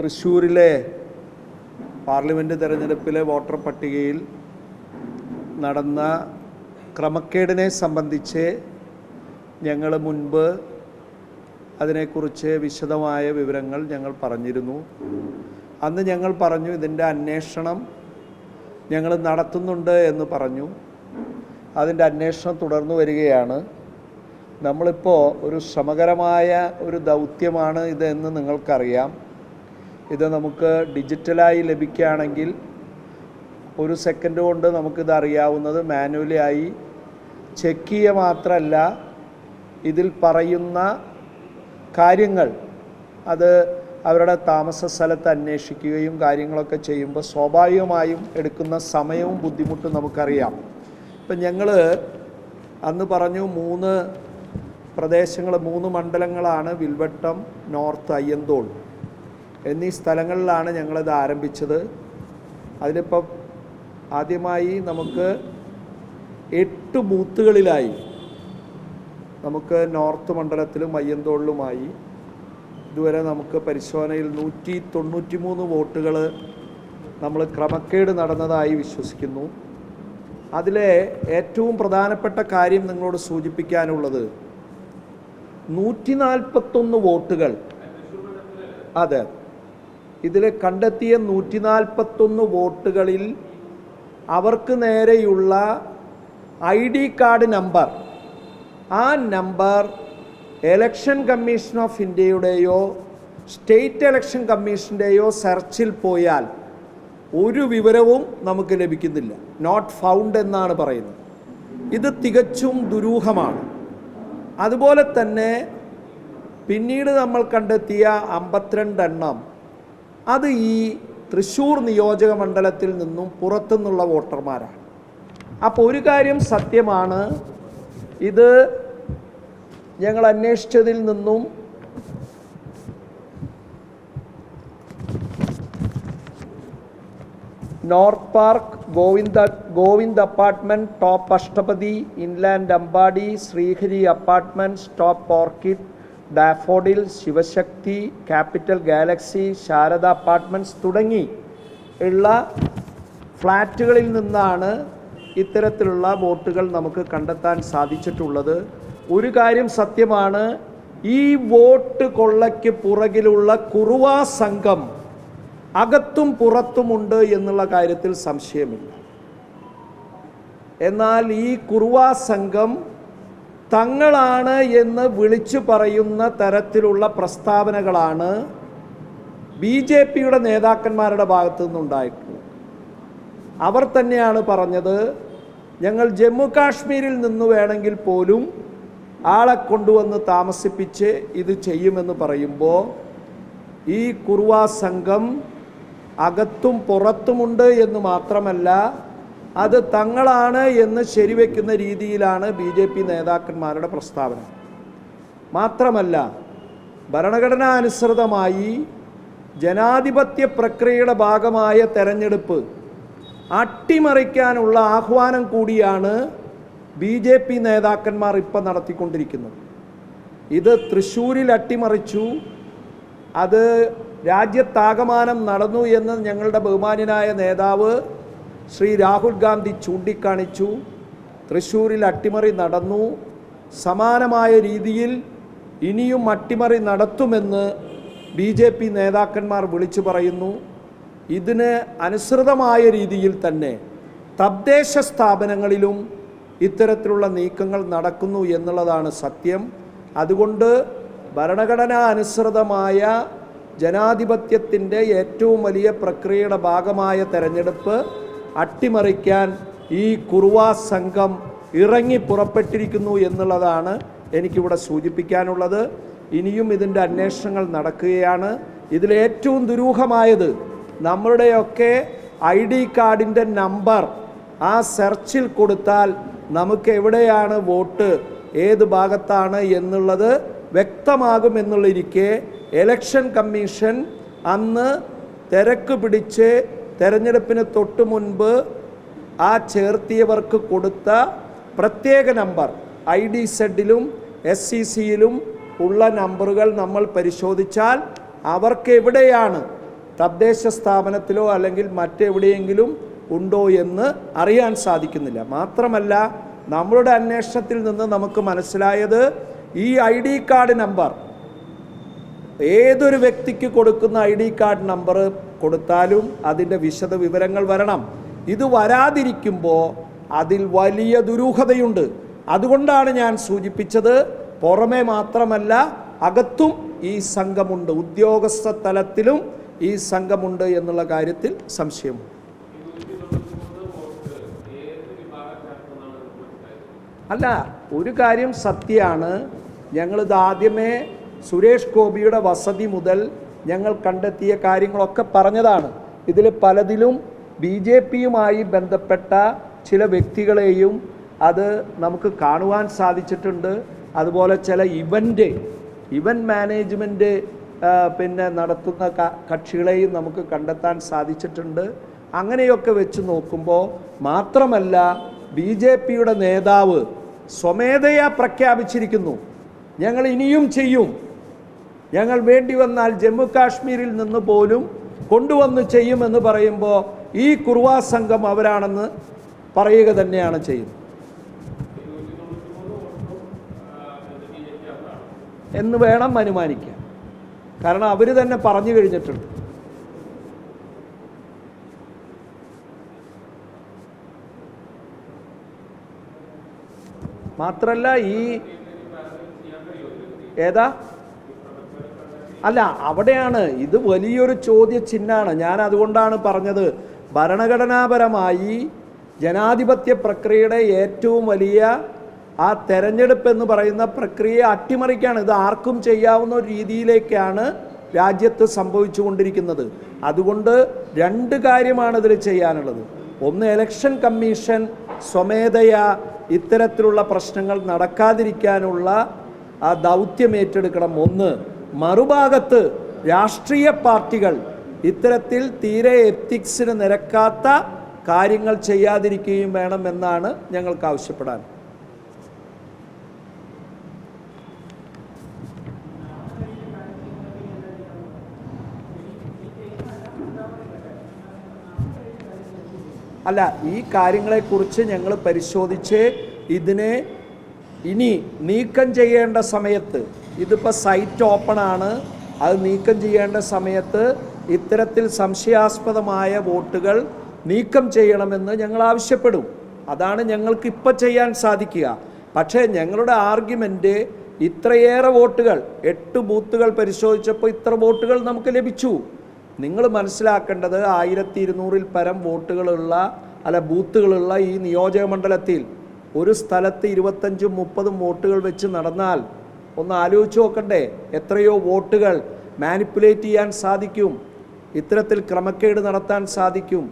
തൃശ്ശൂരിലെ പാർലമെന്റ് തെരഞ്ഞെടുപ്പിലെ വോട്ടർ പട്ടികയിൽ നടന്ന ക്രമക്കേടിനെ സംബന്ധിച്ച് ഞങ്ങൾ മുൻപ് അതിനെക്കുറിച്ച് വിശദമായ വിവരങ്ങൾ ഞങ്ങൾ പറഞ്ഞിരുന്നു. അന്ന് ഞങ്ങൾ പറഞ്ഞു ഇതിന്റെ അന്വേഷണം ഞങ്ങൾ നടത്തുന്നുണ്ട് എന്ന് പറഞ്ഞു. അതിന്റെ അന്വേഷണം തുടർന്നു വരികയാണ്. നമ്മളിപ്പോൾ ഒരു ശ്രമകരമായ ഒരു ദൗത്യമാണ് ഇതെന്ന് നിങ്ങൾക്കറിയാം. ഇത് നമുക്ക് ഡിജിറ്റലായി ലഭിക്കുകയാണെങ്കിൽ ഒരു സെക്കൻഡ് കൊണ്ട് നമുക്കിത് അറിയാവുന്നത് മാനുവലി ആയി. ചെക്ക് ചെയ്യുക മാത്രമല്ല ഇതിൽ പറയുന്ന കാര്യങ്ങൾ അത് അവരുടെ താമസ സ്ഥലത്ത് അന്വേഷിക്കുകയും കാര്യങ്ങളൊക്കെ ചെയ്യുമ്പോൾ സ്വാഭാവികമായും എടുക്കുന്ന സമയവും ബുദ്ധിമുട്ടും നമുക്കറിയാം. ഇപ്പം ഞങ്ങൾ അന്ന് പറഞ്ഞു മൂന്ന് പ്രദേശങ്ങൾ മൂന്ന് മണ്ഡലങ്ങളാണ് വിൽവട്ടം നോർത്ത് അയ്യന്തോൾ. എന്നീ സ്ഥലങ്ങളിലാണ് ഞങ്ങളിത് ആരംഭിച്ചത്. അതിലിപ്പം ആദ്യമായി നമുക്ക് എട്ട് ബൂത്തുകളിലായി നമുക്ക് നോർത്ത് മണ്ഡലത്തിലും അയ്യന്തോളിലുമായി. ഇതുവരെ നമുക്ക് പരിശോധനയിൽ നൂറ്റി തൊണ്ണൂറ്റി മൂന്ന് വോട്ടുകൾ നമ്മൾ ക്രമക്കേട് നടന്നതായി വിശ്വസിക്കുന്നു. അതിലെ ഏറ്റവും പ്രധാനപ്പെട്ട കാര്യം നിങ്ങളോട് സൂചിപ്പിക്കാനുള്ളത് നൂറ്റി നാൽപ്പത്തൊന്ന് വോട്ടുകൾ. അതെ. ഇതിൽ കണ്ടെത്തിയ നൂറ്റി നാൽപ്പത്തൊന്ന് വോട്ടുകളിൽ അവർക്ക് നേരെയുള്ള ഐ ഡി കാർഡ് നമ്പർ. ആ നമ്പർ എലക്ഷൻ കമ്മീഷൻ ഓഫ് ഇന്ത്യയുടെയോ സ്റ്റേറ്റ് എലക്ഷൻ കമ്മീഷന്റെയോ സെർച്ചിൽ പോയാൽ ഒരു വിവരവും നമുക്ക് ലഭിക്കുന്നില്ല. നോട്ട് ഫൗണ്ട് എന്നാണ് പറയുന്നത്. ഇത് തികച്ചും ദുരൂഹമാണ്. അതുപോലെ തന്നെ പിന്നീട് നമ്മൾ കണ്ടെത്തിയ അമ്പത്തിരണ്ട് എണ്ണം അത് ഈ തൃശ്ശൂർ നിയോജക മണ്ഡലത്തിൽ നിന്നും പുറത്തുനിന്നുള്ള വോട്ടർമാരാണ്. അപ്പോൾ ഒരു കാര്യം സത്യമാണ്. ഇത് ഞങ്ങൾ അന്വേഷിച്ചതിൽ നിന്നും north park Govinda Govind apartment top Ashtapadi inland Ambadi Srihari apartments top orchid daffodil Shivashakti capital galaxy Sharada apartments തുടങ്ങി ഉള്ള ഫ്ലാറ്റുകളിൽ നിന്നാണ് ഇത്തരത്തിലുള്ള വോട്ടുകൾ നമുക്ക് കണ്ടെത്താൻ സാധിച്ചിട്ടുള്ളത്. ഒരു കാര്യം സത്യമാണ് ഈ വോട്ട് കൊള്ളയ്ക്ക് പുറകിലുള്ള കുറുവാ സംഘം അകത്തും പുറത്തുമുണ്ട് എന്നുള്ള കാര്യത്തിൽ സംശയമില്ല. എന്നാൽ ഈ കുറുവാ സംഘം തങ്ങളാണ് എന്ന് വിളിച്ചു പറയുന്ന തരത്തിലുള്ള പ്രസ്താവനകളാണ് ബി ജെ പിയുടെ നേതാക്കന്മാരുടെ ഭാഗത്തു നിന്നുണ്ടായിട്ടുള്ളത്. അവർ തന്നെയാണ് പറഞ്ഞത് ഞങ്ങൾ ജമ്മു കാശ്മീരിൽ നിന്ന് വേണമെങ്കിൽ പോലും ആളെ കൊണ്ടുവന്ന് താമസിപ്പിച്ച് ഇത് ചെയ്യുമെന്ന് പറയുമ്പോൾ ഈ കുറുവാ സംഘം അകത്തും പുറത്തുമുണ്ട് എന്ന് മാത്രമല്ല അത് തങ്ങളാണ് എന്ന് ശരിവെക്കുന്ന രീതിയിലാണ് ബി ജെ പി നേതാക്കന്മാരുടെ പ്രസ്താവന. മാത്രമല്ല ഭരണഘടനാ അനുസൃതമായി ജനാധിപത്യ പ്രക്രിയയുടെ ഭാഗമായ തെരഞ്ഞെടുപ്പ് അട്ടിമറിക്കാനുള്ള ആഹ്വാനം കൂടിയാണ് ബി ജെ പി നേതാക്കന്മാർ ഇപ്പം നടത്തിക്കൊണ്ടിരിക്കുന്നത്. ഇത് തൃശ്ശൂരിൽ അട്ടിമറിച്ചു. അത് രാജ്യത്താകമാനം നടന്നു എന്ന് ഞങ്ങളുടെ ബഹുമാന്യനായ നേതാവ് ശ്രീ രാഹുൽ ഗാന്ധി ചൂണ്ടിക്കാണിച്ചു. തൃശ്ശൂരിൽ അട്ടിമറി നടന്നു. സമാനമായ രീതിയിൽ ഇനിയും അട്ടിമറി നടത്തുമെന്ന് ബി ജെ പി നേതാക്കന്മാർ വിളിച്ചു പറയുന്നു. ഇതിന് അനുസൃതമായ രീതിയിൽ തന്നെ തദ്ദേശ സ്ഥാപനങ്ങളിലും ഇത്തരത്തിലുള്ള നീക്കങ്ങൾ നടക്കുന്നു എന്നുള്ളതാണ് സത്യം. അതുകൊണ്ട് ഭരണഘടനാ അനുസൃതമായ ജനാധിപത്യത്തിന്റെ ഏറ്റവും വലിയ പ്രക്രിയയുടെ ഭാഗമായ തെരഞ്ഞെടുപ്പ് അട്ടിമറിക്കാൻ ഈ കുറുവാ സംഘം ഇറങ്ങി പുറപ്പെട്ടിരിക്കുന്നു എന്നുള്ളതാണ് എനിക്കിവിടെ സൂചിപ്പിക്കാനുള്ളത്. ഇനിയും ഇതിന്റെ അന്വേഷണങ്ങൾ നടക്കുകയാണ്. ഇതിലേറ്റവും ദുരൂഹമായത് നമ്മളുടെയൊക്കെ ഐ ഡി കാർഡിന്റെ നമ്പർ ആ സെർച്ചിൽ കൊടുത്താൽ നമുക്ക് എവിടെയാണ് വോട്ട് ഏത് ഭാഗത്താണ് എന്നുള്ളത് വ്യക്തമാകുമെന്നുള്ളിരിക്കെ. എലക്ഷൻ കമ്മീഷൻ അന്ന് തിരക്ക് പിടിച്ച് തെരഞ്ഞെടുപ്പിന് തൊട്ട് മുൻപ് ആ ചേർത്തിയവർക്ക് കൊടുത്ത പ്രത്യേക നമ്പർ ഐ ഡി സെഡിലും എസ് സി സിയിലും ഉള്ള നമ്പറുകൾ നമ്മൾ പരിശോധിച്ചാൽ അവർക്ക് എവിടെയാണ് തദ്ദേശ സ്ഥാപനത്തിലോ അല്ലെങ്കിൽ മറ്റെവിടെയെങ്കിലും ഉണ്ടോ എന്ന് അറിയാൻ സാധിക്കുന്നില്ല. മാത്രമല്ല നമ്മളുടെ അന്വേഷണത്തിൽ നിന്ന് നമുക്ക് മനസ്സിലായത് ഈ ഐ ഡി കാർഡ് നമ്പർ ഏതൊരു വ്യക്തിക്ക് കൊടുക്കുന്ന ഐ ഡി കാർഡ് നമ്പർ കൊടുത്താലും അതിന്റെ വിശദ വിവരങ്ങൾ വരണം. ഇത് വരാതിരിക്കുമ്പോൾ അതിൽ വലിയ ദുരൂഹതയുണ്ട്. അതുകൊണ്ടാണ് ഞാൻ സൂചിപ്പിച്ചത് പുറമെ മാത്രമല്ല അകത്തും ഈ സംഘമുണ്ട്. ഉദ്യോഗസ്ഥ തലത്തിലും ഈ സംഘമുണ്ട് എന്നുള്ള കാര്യത്തിൽ സംശയം. അല്ല ഒരു കാര്യം സത്യമാണ്. ഞങ്ങളിത് ആദ്യമേ സുരേഷ് ഗോപിയുടെ വസതി മുതൽ ഞങ്ങൾ കണ്ടെത്തിയ കാര്യങ്ങളൊക്കെ പറഞ്ഞതാണ്. ഇതിൽ പലതിലും ബി ജെ പിയുമായി ബന്ധപ്പെട്ട ചില വ്യക്തികളെയും അത് നമുക്ക് കാണുവാൻ സാധിച്ചിട്ടുണ്ട്. അതുപോലെ ചില ഇവന്റ് ഇവന്റ് മാനേജ്മെന്റ് പിന്നെ നടത്തുന്ന കക്ഷികളെയും നമുക്ക് കണ്ടെത്താൻ സാധിച്ചിട്ടുണ്ട്. അങ്ങനെയൊക്കെ വെച്ച് നോക്കുമ്പോൾ മാത്രമല്ല ബി ജെ പിയുടെ നേതാവ് സ്വമേധയാ പ്രഖ്യാപിച്ചിരിക്കുന്നു. ഞങ്ങൾ ഇനിയും ചെയ്യും. ഞങ്ങൾ വേണ്ടി വന്നാൽ ജമ്മു കാശ്മീരിൽ നിന്ന് പോലും കൊണ്ടുവന്ന് ചെയ്യുമെന്ന് പറയുമ്പോൾ ഈ കുർവാ സംഘം അവരാണെന്ന് പറയുക തന്നെയാണ് ചെയ്യുന്നത്. എന്ന് വേണം അനുമാനിക്കാൻ. കാരണം അവർ തന്നെ പറഞ്ഞു കഴിഞ്ഞിട്ടുണ്ട്. മാത്രല്ല ഈ ഏതാ? അല്ല അവിടെയാണ്. ഇത് വലിയൊരു ചോദ്യചിഹ്നമാണ്. ഞാൻ അതുകൊണ്ടാണ് പറഞ്ഞത്. ഭരണഘടനാപരമായി ജനാധിപത്യ പ്രക്രിയയുടെ ഏറ്റവും വലിയ ആ തെരഞ്ഞെടുപ്പ് എന്ന് പറയുന്ന പ്രക്രിയയെ അട്ടിമറിക്കാണ്. ഇത് ആർക്കും ചെയ്യാവുന്ന ഒരു രീതിയിലേക്കാണ് രാജ്യത്ത് സംഭവിച്ചുകൊണ്ടിരിക്കുന്നത്. അതുകൊണ്ട് രണ്ട് കാര്യമാണ് ഇതിൽ ചെയ്യാനുള്ളത്. ഒന്ന് ഇലക്ഷൻ കമ്മീഷൻ സ്വമേധയാ ഇത്തരത്തിലുള്ള പ്രശ്നങ്ങൾ നടക്കാതിരിക്കാനുള്ള ആ ദൗത്യം ഏറ്റെടുക്കണം. ഒന്ന് മറുഭാഗത്ത് രാഷ്ട്രീയ പാർട്ടികൾ ഇത്തരത്തിൽ തീരെ എത്തിക്സിന് നിരക്കാത്ത കാര്യങ്ങൾ ചെയ്യാതിരിക്കുകയും വേണമെന്നാണ് ഞങ്ങൾക്ക് ആവശ്യപ്പെടാൻ. അല്ല ഈ കാര്യങ്ങളെക്കുറിച്ച് ഞങ്ങൾ പരിശോധിച്ച് ഇതിനെ ഇനി നീക്കം ചെയ്യേണ്ട സമയത്ത് ഇതിപ്പോൾ സൈറ്റ് ഓപ്പൺ ആണ്. അത് നീക്കം ചെയ്യേണ്ട സമയത്ത് ഇത്തരത്തിൽ സംശയാസ്പദമായ വോട്ടുകൾ നീക്കം ചെയ്യണമെന്ന് ഞങ്ങൾ ആവശ്യപ്പെടും. അതാണ് ഞങ്ങൾക്ക് ഇപ്പോൾ ചെയ്യാൻ സാധിക്കുക. പക്ഷേ ഞങ്ങളുടെ ആർഗ്യുമെന്റ് ഇത്രയേറെ വോട്ടുകൾ എട്ട് ബൂത്തുകൾ പരിശോധിച്ചപ്പോൾ ഇത്ര വോട്ടുകൾ നമുക്ക് ലഭിച്ചു. നിങ്ങൾ മനസ്സിലാക്കേണ്ടത് ആയിരത്തി ഇരുന്നൂറിൽ പരം വോട്ടുകളുള്ള അല്ല ബൂത്തുകളുള്ള ഈ നിയോജക മണ്ഡലത്തിൽ ഒരു സ്ഥലത്ത് ഇരുപത്തഞ്ചും മുപ്പതും വോട്ടുകൾ വെച്ച് നടന്നാൽ ഒന്ന് ആലോചിച്ച് നോക്കണ്ടേ എത്രയോ വോട്ടുകൾ മാനിപ്പുലേറ്റ് ചെയ്യാൻ സാധിക്കും. ഇത്തരത്തിൽ ക്രമക്കേട് നടത്താൻ സാധിക്കും.